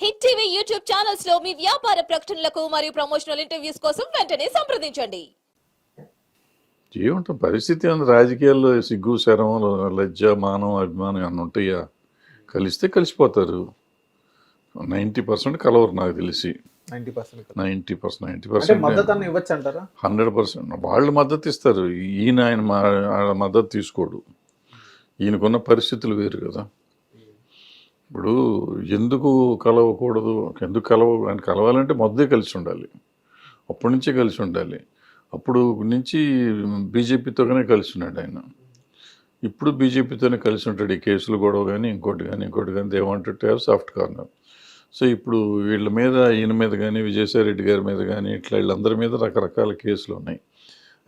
Hit TV YouTube ఛానల్స్లో మీ వ్యాపార ప్రకటనలకు మరియు ప్రమోషనల్ ఇంటర్వ్యూస్ కోసం వెంటనే సంప్రదించండి. ఏముంటుంది? పరిస్థితి ఉంది రాజకీయాల్లో సిగ్గు శరం లజ్జ మానం అభిమానం అన్నీ ఉంటాయా? కలిస్తే కలిసిపోతారు. నైంటీ పర్సెంట్ కలవరు నాకు తెలిసి. Ninety percent ninety percent ninety percent అన్న ఇవ్వచ్చు అంటారా? Hundred percent. వాళ్ళు మద్దతు ఇస్తారు. ఈయన ఆయన మా- ఆయన మద్దతు తీసుకోడు. ఈయనకున్న పరిస్థితులు వేరు కదా. ఇప్పుడు ఎందుకు కలవకూడదు? ఎందుకు కలవ ఆయన కలవాలంటే మొదదే కలిసి ఉండాలి. అప్పటి నుంచే కలిసి ఉండాలి. అప్పుడు నుంచి బీజేపీతోనే కలిసి ఉన్నాడు ఆయన. ఇప్పుడు బీజేపీతోనే కలిసి ఉంటాడు. ఈ కేసులు గొడవ కానీ ఇంకోటి కానీ ఇంకోటి కానీ they wanted to have soft corner so ఇప్పుడు వీళ్ళ మీద ఈయన మీద కానీ విజయసాయి రెడ్డి గారి మీద కానీ ఇట్లా వీళ్ళందరి మీద రకరకాల కేసులు ఉన్నాయి.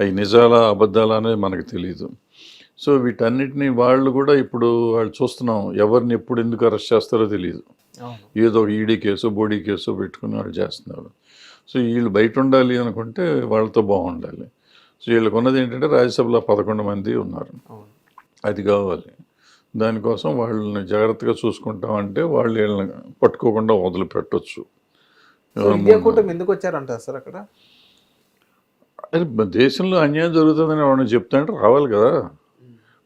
అవి నిజాలా అబద్ధాలా అనేది మనకు తెలియదు సో వీటన్నిటిని వాళ్ళు కూడా ఇప్పుడు వాళ్ళు చూస్తున్నాం. ఎవరిని ఎప్పుడు ఎందుకు అరెస్ట్ చేస్తారో తెలియదు ఏదో ఒక ఈడీ కేసు బోడీ కేసు పెట్టుకుని వాళ్ళు చేస్తున్నారు. సో వీళ్ళు బయట ఉండాలి అనుకుంటే వాళ్ళతో బాగుండాలి. సో వీళ్ళకు ఉన్నది ఏంటంటే రాజ్యసభలో పదకొండు మంది ఉన్నారు. అది కావాలి. దానికోసం వాళ్ళని జాగ్రత్తగా చూసుకుంటామంటే వాళ్ళు వీళ్ళని పట్టుకోకుండా వదిలిపెట్టొచ్చు. ఎందుకు వచ్చారంటారు సార్ అక్కడ? దేశంలో అన్యాయం జరుగుతుందని వాళ్ళని చెప్తాంటే రావాలి కదా.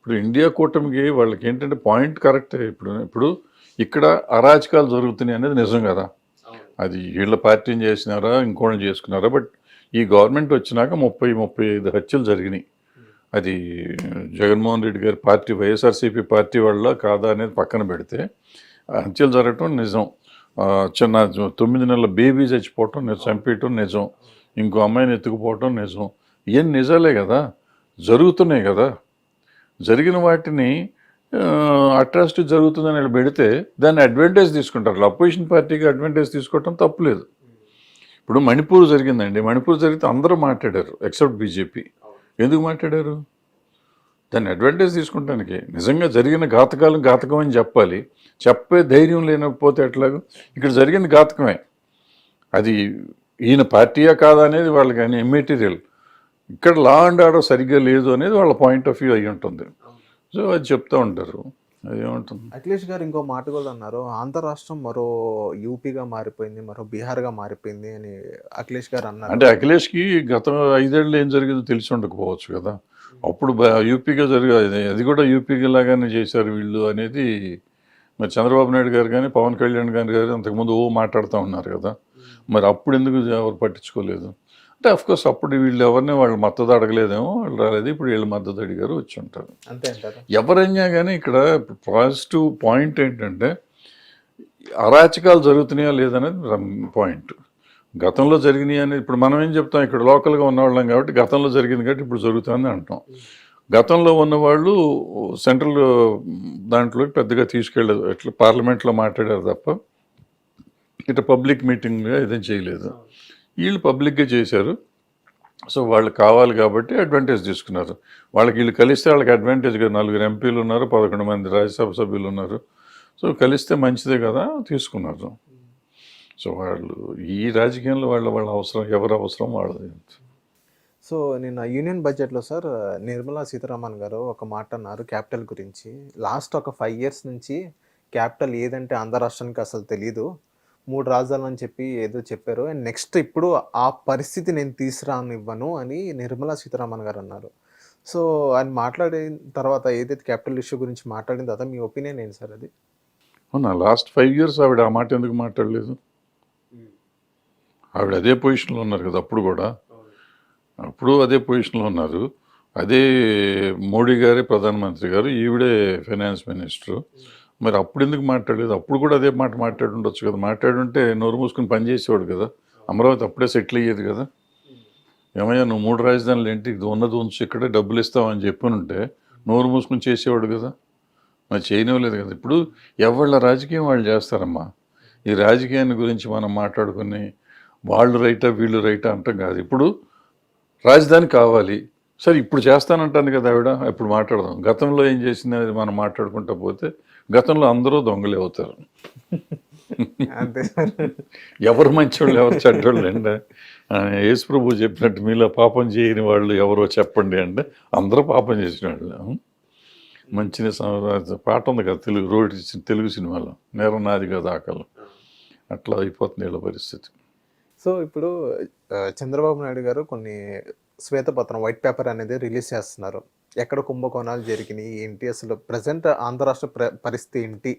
ఇప్పుడు ఇండియా కూటమికి వాళ్ళకి ఏంటంటే పాయింట్ కరెక్టే. ఇప్పుడు ఇప్పుడు ఇక్కడ అరాచకాలు జరుగుతున్నాయి అనేది నిజం కదా. అది వీళ్ళ పార్టీని చేసినారా ఇంకోటి చేసుకున్నారా బట్ ఈ గవర్నమెంట్ వచ్చినాక ముప్పై ముప్పై ఐదు హత్యలు జరిగినాయి. అది జగన్మోహన్ రెడ్డి గారి పార్టీ వైఎస్ఆర్సీపీ పార్టీ వల్ల కాదా అనేది పక్కన పెడితే హత్యలు జరగటం నిజం. చిన్న తొమ్మిది నెలల బేబీ చచ్చిపోవటం చంపేయటం నిజం. ఇంకో అమ్మాయిని ఎత్తుకుపోవటం నిజం. ఏం నిజాలే కదా. జరుగుతున్నాయి కదా. జరిగిన వాటిని అట్రాసిటీ జరుగుతుందని వీళ్ళు పెడితే దాన్ని అడ్వాంటేజ్ తీసుకుంటారు. అపోజిషన్ పార్టీకి అడ్వాంటేజ్ తీసుకోవటం తప్పులేదు. ఇప్పుడు మణిపూర్ జరిగిందండి. మణిపూర్ జరిగితే అందరూ మాట్లాడారు ఎక్సెప్ట్ బీజేపీ. ఎందుకు మాట్లాడారు? దాన్ని అడ్వాంటేజ్ తీసుకుంటానికి. నిజంగా జరిగిన ఘాతకాలం ఘాతకం అని చెప్పాలి. చెప్పే ధైర్యం లేకపోతే ఎట్లాగో? ఇక్కడ జరిగింది ఘాతకమే. అది ఈయన పార్టీయా కాదా అనేది వాళ్ళకి అని ఇమ్మెటీరియల్ ఇక్కడ లా అండ్ ఆర్డర్ సరిగ్గా లేదు అనేది వాళ్ళ పాయింట్ ఆఫ్ వ్యూ అయి ఉంటుంది. సో అది చెప్తూ ఉంటారు. అది ఏముంటుంది? అఖిలేష్ గారు ఇంకో మాట కూడా అన్నారు. ఆంధ్ర రాష్ట్రం మరో యూపీగా మారిపోయింది మరో బీహార్గా మారిపోయింది అని అఖిలేష్ గారు అన్నారు. అంటే అఖిలేష్కి గత ఐదేళ్ళు ఏం జరిగిందో తెలిసి ఉండకపోవచ్చు కదా. అప్పుడు యూపీగా జరిగే అది కూడా యూపీకి లాగానే చేశారు వీళ్ళు అనేది మరి చంద్రబాబు నాయుడు గారు కానీ పవన్ కళ్యాణ్ గారు గారు అంతకుముందు ఓ మాట్లాడుతూ ఉన్నారు కదా. మరి అప్పుడు ఎందుకు ఎవరు పట్టించుకోలేదు? అంటే కోర్స్ అప్పుడు వీళ్ళు ఎవరిని వాళ్ళు మద్దతు అడగలేదేమో వాళ్ళు రాలేదు. ఇప్పుడు వీళ్ళు మద్దతు అడిగారు వచ్చి ఉంటారు. ఎవరైనా కానీ ఇక్కడ పాజిటివ్ పాయింట్ ఏంటంటే అరాచకాలు జరుగుతున్నాయా లేదనేది పాయింట్ గతంలో జరిగినాయి అనేది ఇప్పుడు మనం ఏం చెప్తాం? ఇక్కడ లోకల్గా ఉన్నవాళ్ళం కాబట్టి గతంలో జరిగింది కాబట్టి ఇప్పుడు జరుగుతుంది అంటాం. గతంలో ఉన్నవాళ్ళు సెంట్రల్ దాంట్లోకి పెద్దగా తీసుకెళ్ళలేదు. ఎట్లా పార్లమెంట్లో మాట్లాడారు తప్ప ఇట్లా పబ్లిక్ మీటింగ్గా ఏదైనా చేయలేదు. వీళ్ళు పబ్లిక్గా చేశారు. సో వాళ్ళు కావాలి కాబట్టి అడ్వాంటేజ్ తీసుకున్నారు. వాళ్ళకి వీళ్ళు కలిస్తే వాళ్ళకి అడ్వాంటేజ్గా నలుగురు ఎంపీలు ఉన్నారు పదకొండు మంది రాజ్యసభ సభ్యులు ఉన్నారు. సో కలిస్తే మంచిదే కదా తీసుకున్నారు. సో వాళ్ళు ఈ రాజకీయంలో వాళ్ళ వాళ్ళ అవసరం ఎవరి అవసరం వాళ్ళది. సో నిన్న యూనియన్ బడ్జెట్లో సార్ నిర్మలా సీతారామన్ గారు ఒక మాట అన్నారు క్యాపిటల్ గురించి. లాస్ట్ ఒక ఫైవ్ ఇయర్స్ నుంచి క్యాపిటల్ ఏదంటే ఆంధ్ర రాష్ట్రానికి అసలు తెలీదు. మూడు రాజధానులు అని చెప్పి ఏదో చెప్పారు. అండ్ నెక్స్ట్ ఇప్పుడు ఆ పరిస్థితి నేను తీసుకురానివ్వను అని నిర్మలా సీతారామన్ గారు అన్నారు. సో ఆయన మాట్లాడిన తర్వాత ఏదైతే క్యాపిటల్ ఇష్యూ గురించి మాట్లాడిన తర్వాత మీ ఒపీనియన్ ఏంటి సార్ అది? అవునా లాస్ట్ ఫైవ్ ఇయర్స్ ఆవిడ ఆ మాట ఎందుకు మాట్లాడలేదు? ఆవిడ అదే పొజిషన్లో ఉన్నారు కదా అప్పుడు కూడా. అప్పుడు అదే పొజిషన్లో ఉన్నారు. అదే మోడీ గారే ప్రధానమంత్రి గారు ఈవిడే ఫైనాన్స్ మినిస్టర్. మరి అప్పుడు ఎందుకు మాట్లాడలేదు? అప్పుడు కూడా అదే మాట మాట్లాడి ఉండొచ్చు కదా. మాట్లాడుంటే నోరు మూసుకుని పని చేసేవాడు కదా. అమరావతి అప్పుడే సెటిల్ అయ్యేది కదా. ఏమయ్యా నువ్వు మూడు రాజధానులు ఏంటి? ఉన్నది ఉంచు ఇక్కడే డబ్బులు ఇస్తావని చెప్పనుంటే నోరు మూసుకుని చేసేవాడు కదా. మరి చేయనివ్వలేదు కదా. ఇప్పుడు ఎవళ్ళ రాజకీయం వాళ్ళు చేస్తారమ్మా? ఈ రాజకీయాన్ని గురించి మనం మాట్లాడుకుని వాళ్ళు రైటా వీళ్ళు రైటా అంటాం కాదు. ఇప్పుడు రాజధాని కావాలి. సరే ఇప్పుడు చేస్తానంటాను కదా ఆవిడ. ఇప్పుడు మాట్లాడదాం. గతంలో ఏం చేసింది అనేది మనం మాట్లాడుకుంటా పోతే గతంలో అందరూ దొంగలే అవుతారు. ఎవరు మంచోళ్ళు ఎవరు చెడ్డోళ్ళు అండి. యేసు ప్రభు చెప్పినట్టు మీలో పాపం చేయని వాళ్ళు ఎవరో చెప్పండి అంటే అందరూ పాపం చేసిన వాళ్ళు. మంచి పాట ఉంది కదా తెలుగు రోడ్ తెలుగు సినిమాలో నేరం నాది కదా ఆకలి. అట్లా అయిపోతుంది వీళ్ళ పరిస్థితి. సో ఇప్పుడు చంద్రబాబు నాయుడు గారు కొన్ని శ్వేతపత్రం వైట్ పేపర్ అనేది రిలీజ్ చేస్తున్నారు. ఎక్కడ కుంభకోణాలు జరిగినాయి ఏంటి అసలు ప్రజెంట్ ఆంధ్ర రాష్ట్ర ప్ర పరిస్థితి ఏంటి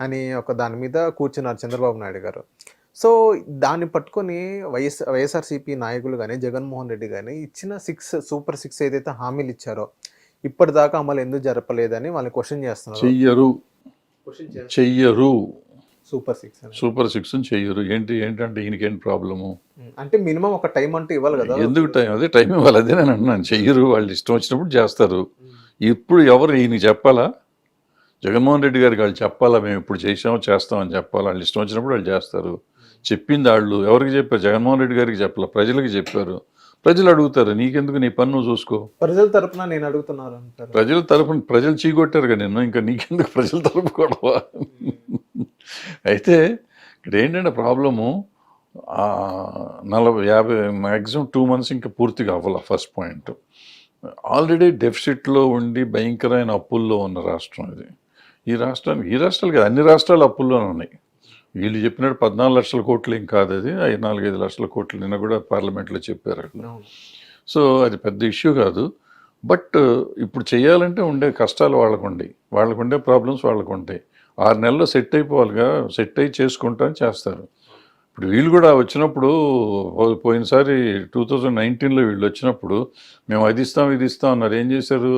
అని ఒక దాని మీద కూర్చున్నారు చంద్రబాబు నాయుడు గారు. సో దాన్ని పట్టుకొని వైఎస్ వైఎస్ఆర్సీపీ నాయకులు కానీ జగన్మోహన్ రెడ్డి కానీ ఇచ్చిన సిక్స్ సూపర్ సిక్స్ ఏదైతే హామీలు ఇచ్చారో ఇప్పటిదాకా అమలు ఎందుకు జరపలేదని వాళ్ళని క్వశ్చన్ చేస్తున్నారు. చెయ్యరు. చెయ్యరు. సూపర్ సిక్స్ సూపర్ సిక్స్ చెయ్యరు. ఏంటి ఏంటంటే ఈయనకేంటి ప్రాబ్లము? అంటే మినిమం ఒక టైం అంటూ ఇవ్వాలి కదా. ఎందుకు టైం? అదే టైం ఇవ్వాలి అదే నేను అన్నాను చెయ్యరు వాళ్ళు ఇష్టం వచ్చినప్పుడు చేస్తారు. ఇప్పుడు ఎవరు ఈయన చెప్పాలా? జగన్మోహన్ రెడ్డి గారికి వాళ్ళు చెప్పాలా? మేము ఇప్పుడు చేసాము చేస్తామని చెప్పాలా? వాళ్ళు ఇష్టం వచ్చినప్పుడు వాళ్ళు చేస్తారు. చెప్పింది వాళ్ళు. ఎవరికి చెప్పారు? జగన్మోహన్ రెడ్డి గారికి చెప్పాల? ప్రజలకి చెప్పారు. ప్రజలు అడుగుతారు నీకెందుకు నీ పన్ను చూసుకో? ప్రజల తరపున నేను అడుగుతున్నారు అంటారు. ప్రజల తరపున ప్రజలు చీకొట్టారు కదా నిన్ను. ఇంకా నీకెందుకు ప్రజల తరపు గొడవ? అయితే ఇక్కడ ఏంటంటే ప్రాబ్లము నలభై యాభై మ్యాక్సిమం టూ మంత్స్ ఇంకా పూర్తిగా అవ్వాల ఫస్ట్ పాయింట్. ఆల్రెడీ డెఫిసిట్లో ఉండి భయంకరమైన అప్పుల్లో ఉన్న రాష్ట్రం ఇది. ఈ రాష్ట్రానికి ఈ రాష్ట్రాలు కాదు అన్ని రాష్ట్రాలు అప్పుల్లోనే ఉన్నాయి. వీళ్ళు చెప్పినట్టు పద్నాలుగు లక్షల కోట్లు ఏం కాదు అది. ఐదు నాలుగైదు లక్షల కోట్లు నిన్న కూడా పార్లమెంట్లో చెప్పారు. సో అది పెద్ద ఇష్యూ కాదు. బట్ ఇప్పుడు చేయాలంటే ఉండే కష్టాలు వాళ్ళకు ఉండే వాళ్ళకు ఉండే ప్రాబ్లమ్స్ వాళ్ళకు ఉంటాయి ఆరు నెలల్లో సెట్ అయిపోవాలిగా సెట్ అయ్యి చేసుకుంటాను చేస్తారు. ఇప్పుడు వీళ్ళు కూడా వచ్చినప్పుడు పోయినసారి టూ థౌజండ్ నైన్టీన్లో వీళ్ళు వచ్చినప్పుడు మేము అది ఇస్తాం ఇది ఇస్తాం అన్నారు. ఏం చేశారు?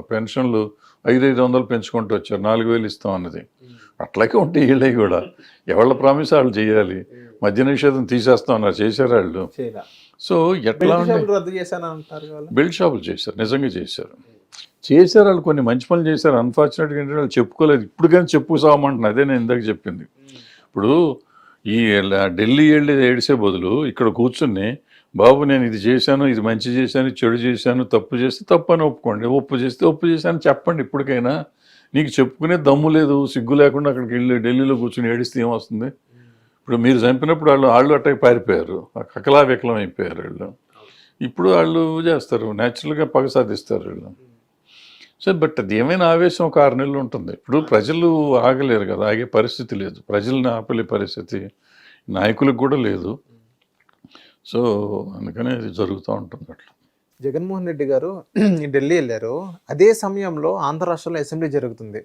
పెన్షన్లు ఐదు ఐదు వందలు పెంచుకుంటూ వచ్చారు. నాలుగు వేలు ఇస్తాం అన్నది. అట్లాగే ఉంటాయి వీళ్ళవి కూడా. ఎవళ్ళ ప్రామిస్ వాళ్ళు చేయాలి. మద్య నిషేధం తీసేస్తాం అన్నారు. చేశారు వాళ్ళు. సో ఎట్లా వాళ్ళు? బెల్ట్ షాపులు చేశారు. నిజంగా చేశారు. చేశారు వాళ్ళు కొన్ని మంచి పనులు చేశారు. అన్ఫార్చునేట్గా ఏంటంటే వాళ్ళు చెప్పుకోలేదు. ఇప్పుడు కానీ చెప్పుకోసామంటున్నా. అదే నేను ఇందాక చెప్పింది. ఇప్పుడు ఈ ఢిల్లీ వెళ్ళి ఏడిసే బదులు ఇక్కడ కూర్చుని బాబు నేను ఇది చేశాను ఇది మంచి చేశాను చెడు చేశాను తప్పు చేస్తే తప్పు అని ఒప్పుకోండి. ఒప్పు చేస్తే ఒప్పు చేశాను చెప్పండి ఇప్పటికైనా. నీకు చెప్పుకునే దమ్ము లేదు సిగ్గు లేకుండా అక్కడికి వెళ్ళి ఢిల్లీలో కూర్చుని ఏడిస్తే ఏమొస్తుంది? ఇప్పుడు మీరు చంపినప్పుడు వాళ్ళు వాళ్ళు అట్టకి పారిపోయారు. కకలా వికలం అయిపోయారు వీళ్ళు. ఇప్పుడు వాళ్ళు చేస్తారు. న్యాచురల్గా పగ సాధిస్తారు వీళ్ళు. సో బట్ అది ఏమైనా ఆవేశం ఒక ఆరు నెలలు ఉంటుంది. ఇప్పుడు ప్రజలు ఆగలేరు కదా ఆగే పరిస్థితి లేదు. ప్రజల్ని ఆపలే పరిస్థితి నాయకులకు కూడా లేదు. సో అందుకనే ఇది జరుగుతూ ఉంటుంది అట్లా. జగన్మోహన్ రెడ్డి గారు ఢిల్లీ వెళ్ళారు. అదే సమయంలో ఆంధ్ర రాష్ట్రంలో అసెంబ్లీ జరుగుతుంది.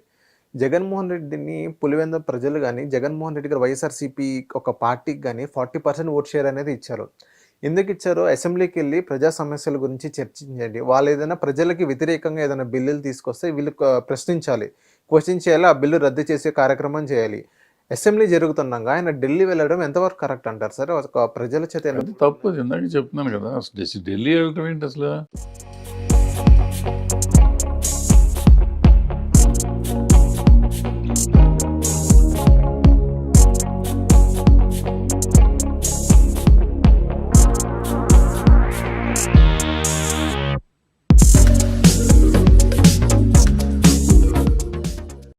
జగన్మోహన్ రెడ్డిని పులివెంద ప్రజలు కానీ జగన్మోహన్ రెడ్డి గారు వైఎస్ఆర్సీపీ ఒక పార్టీకి కానీ ఫార్టీ పర్సెంట్ ఓట్ షేర్ అనేది ఇచ్చారు. ఎందుకు ఇచ్చారో అసెంబ్లీకి వెళ్ళి ప్రజా సమస్యల గురించి చర్చించండి. వాళ్ళు ఏదైనా ప్రజలకి వ్యతిరేకంగా ఏదైనా బిల్లులు తీసుకొస్తే వీళ్ళు ప్రశ్నించాలి. క్వశ్చన్ చేయాలి ఆ బిల్లు రద్దు చేసే కార్యక్రమం చేయాలి. అసెంబ్లీ జరుగుతుండగా ఆయన ఢిల్లీ వెళ్ళడం ఎంతవరకు కరెక్ట్ అంటారు సార్? ఒక ప్రజల చేత తప్పు. ఇందాక చెప్తున్నాను కదా ఢిల్లీ వెళ్ళడం ఏంటి అసలు?